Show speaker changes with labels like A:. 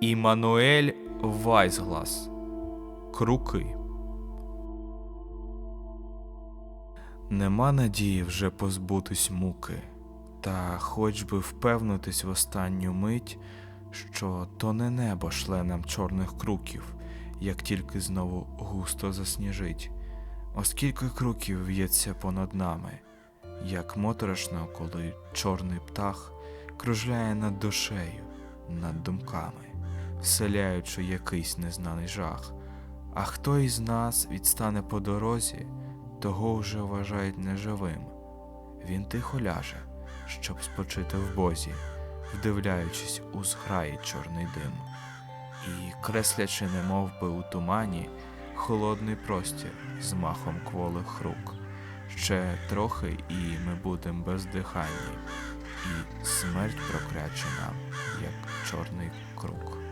A: Імануель Вайсглас. Круки. Нема надії вже позбутись муки, та хоч би впевнитись в останню мить, що то не небо шле нам чорних круків, як тільки знову густо засніжить. Оскільки круків в'ється понад нами, як моторошно, коли чорний птах кружляє над душею, над думками, вселяючи якийсь незнаний жах. А хто із нас відстане по дорозі, того вже вважають неживим. Він тихо ляже, щоб спочити в бозі, вдивляючись у зграї чорний дим, і креслячи, немов би у тумані, холодний простір з махом кволих рук. Ще трохи, і ми будем бездиханні, і смерть прокрачена, як чорний круг.